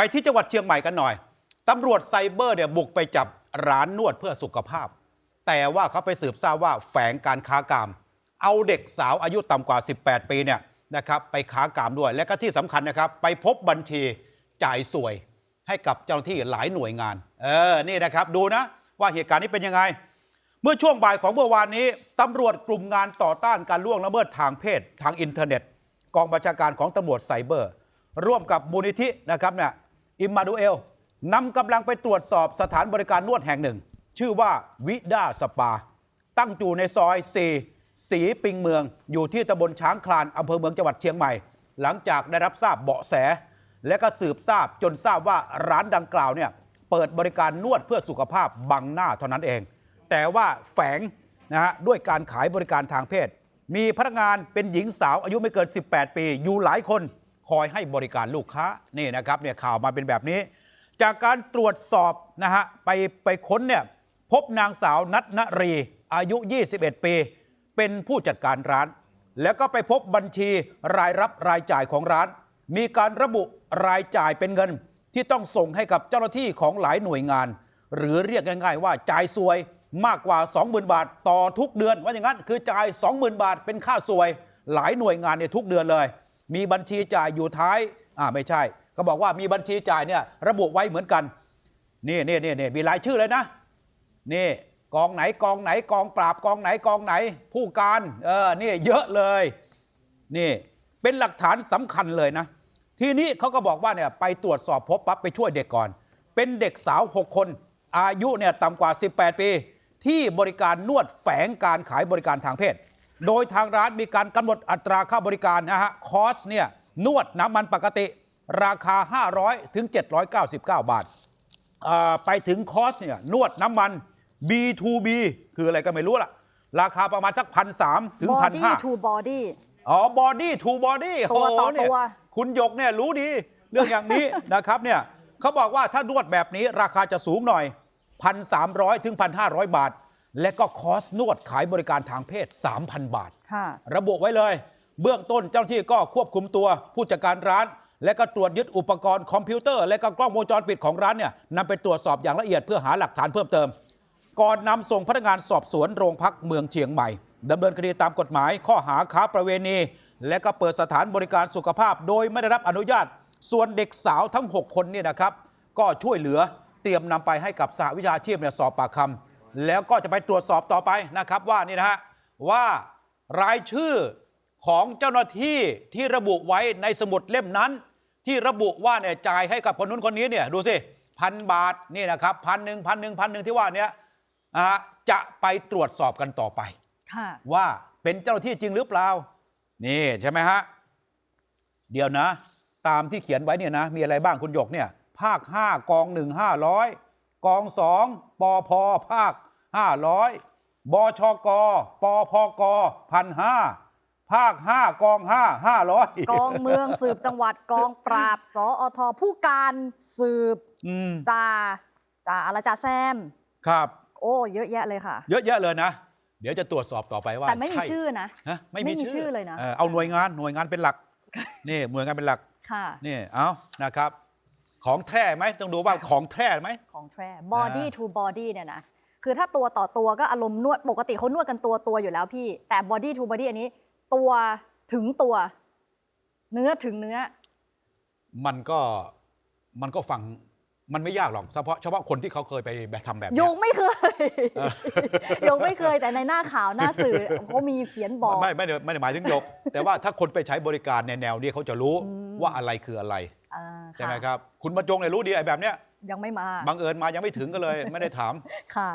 ไปที่จังหวัดเชียงใหม่กันหน่อยตำรวจไซเบอร์เนี่ยบุกไปจับร้านนวดเพื่อสุขภาพ แต่ว่าเขาไปสืบทราบว่าแฝงการค้ากาม เอาเด็กสาวอายุต่ำกว่า 18 ปีเนี่ยนะครับไปค้ากามด้วย และก็ที่สำคัญนะครับ ไปพบบัญชีจ่ายสวยให้กับเจ้าหน้าที่หลายหน่วยงาน เออ นี่นะครับ ดูนะว่าเหตุการณ์นี้เป็นยังไง เมื่อช่วงบ่ายของเมื่อวานนี้ตำรวจกลุ่มงานต่อต้านการล่วงละเมิดทางเพศ ทางอินเทอร์เน็ต กองบัญชาการของตำรวจไซเบอร์ ร่วมกับมูลนิธินะครับเนี่ย อิมมานูเอลนำกำลังไปตรวจสอบสถานบริการนวดแห่งหนึ่ง ชื่อว่าวิด้าสปา ตั้งอยู่ในซอย4สีปิงเมือง อยู่ที่ตำบลช้างคลานอำเภอเมืองจังหวัดเชียงใหม่ หลังจากได้รับทราบเบาะแส และก็สืบทราบจนทราบว่าร้านดังกล่าวเนี่ยเปิดบริการนวดเพื่อสุขภาพบังหน้าเท่านั้นเอง แต่ว่าแฝงนะฮะด้วยการขายบริการทางเพศ มีพนักงานเป็นหญิงสาวอายุไม่เกิน 18 ปี อยู่หลายคน คอยให้บริการลูกค้านี่นะครับเนี่ยข่าวมาเป็นแบบนี้ จากการตรวจสอบนะฮะไปไปค้นเนี่ยพบนางสาวนัทนรี อายุ 21 ปี เป็นผู้จัดการร้าน แล้วก็ไปพบบัญชีรายรับรายจ่ายของร้าน มีการระบุรายจ่ายเป็นเงิน ที่ต้องส่งให้กับเจ้าหน้าที่ของหลายหน่วยงาน หรือเรียกง่ายๆว่าจ่ายสวยมากกว่า 20,000 บาทต่อทุกเดือน ว่าอย่างนั้นคือจ่าย 20,000 บาทเป็นค่าสวย หลายหน่วยงานเนี่ยทุกเดือนเลย มีบัญชีจ่ายอยู่ท้ายอ่าไม่ใช่เขาบอกว่ามีบัญชีจ่ายเนี่ยระบุไว้เหมือนกันนี่นี่นี่นี่มีรายชื่อเลยนะนี่กองไหนกองไหนกองปราบกองไหนกองไหน ผู้การเออนี่เยอะเลยนี่เป็นหลักฐานสำคัญเลยนะ ทีนี้เขาก็บอกว่าเนี่ยไปตรวจสอบพบปั๊บไปช่วยเด็กก่อน เป็นเด็กสาว 6 คน อายุเนี่ยต่ำกว่า 18 ปี ที่บริการนวดแฝงการขายบริการทางเพศ โดยทางร้านมีการกำหนดอัตราค่าบริการนะฮะคอสเนี่ยนวดน้ำมันปกติราคา 500 ถึง 799 บาทอ่าไปถึงคอร์สเนี่ยนวดน้ำมัน B2B คืออะไรก็ไม่รู้ล่ะ ราคาประมาณสักพันสามถึงพัน body ห้า to body อ๋อ body to body ตัวต่อโโหเนี่ยตัวคุณหยกเนี่ยรู้ดี เรื่องอย่างนี้นะครับเนี่ยเขาบอกว่าถ้านวดแบบนี้ราคาจะสูงหน่อย 1,300 ถึง 1,500 บาท และก็คอร์สนวดขายบริการทางเพศ 3,000 บาทค่ะระบุไว้เลย เบื้องต้นเจ้าหน้าที่ก็ควบคุมตัวผู้จัดการร้าน และก็ตรวจยึดอุปกรณ์คอมพิวเตอร์และก็กล้องวงจรปิดของร้านเนี่ยนำไปตรวจสอบอย่างละเอียดเพื่อหาหลักฐานเพิ่มเติม ก่อนนำส่งพนักงานสอบสวนโรงพักเมืองเชียงใหม่ดำเนินคดีตามกฎหมายข้อหาค้าประเวณี และก็เปิดสถานบริการสุขภาพ โดยไม่ได้รับอนุญาต ส่วนเด็กสาวทั้ง 6 คนเนี่ยนะครับ ก็ช่วยเหลือเตรียมนำไปให้กับสหวิชาชีพเนี่ยสอบปากคำ แล้วก็จะไปตรวจสอบต่อไปนะครับว่านี่นะฮะว่ารายชื่อของเจ้าหน้าที่ที่ระบุไว้ในสมุดเล่มนั้น ที่ระบุว่าเนี่ยจ่ายให้กับคนนู้นคนนี้เนี่ยดูสิพันบาทนี่นะครับพันหนึ่งพันหนึ่งพันหนึ่งที่ว่าเนี้ยนะฮะจะไปตรวจสอบกันต่อไปค่ะว่าเป็นเจ้าหน้าที่จริงหรือเปล่า นี่ใช่ไหมฮะเดี๋ยวนะ ตามที่เขียนไว้เนี่ยนะมีอะไรบ้างคุณหยกเนี่ยภาค 5 กอง 1 500 กอง2ปอพภาค 500 บชกปอพกพันห้าภาค 5 กอง 5 500 กองเมืองสืบจังหวัดกองปราบสอทผู้การสืบอืมจ่าจ่าอะไรจ่าแซม ครับ โอ้เยอะแยะเลยค่ะ เยอะแยะเลยนะ เดี๋ยวจะตรวจสอบต่อไปว่าแต่ไม่มีใชื่อนะฮะไม่ไม่มีมีชื่อเลยนะเอาหน่วยงานหน่วยงานเป็นหลักนี่หน่วยงานเป็นหลักค่ะนี่เอานะครับ ของแท้ไหมต้องดูว่าของแท้ไหม ของแท้ body to body เนี่ยนะ คือถ้าตัวต่อตัวก็อารมณ์นวดปกติเขานวดกันตัวตัวอยู่แล้วพี่ แต่ body to body อันนี้ ตัวถึงตัว เนื้อถึงเนื้อ มันก็มันก็ฟัง มันไม่ยากหรอกเฉพาะเฉพาะคนที่เขาเคยไปแบบทำแบบโยเนี้ยงไม่เคยโยงไม่เคยแต่ในหน้าข่าวหน้าสื่อเขามีเขียนบอก ไม่ไม่ได้ไม่ได้หมายถึงยก แต่ว่าถ้าคนไปใช้บริการในแนวนี้เขาจะรู้ว่าอะไรคืออะไร อ่าใช่ไหมะครับ คุณบรรจงเนี่ยรู้ดีไอ้แบบเนี้ยยังไม่มาบังเอิญมายังไม่ถึงก็เลย ไม่ได้ถาม ค่ะ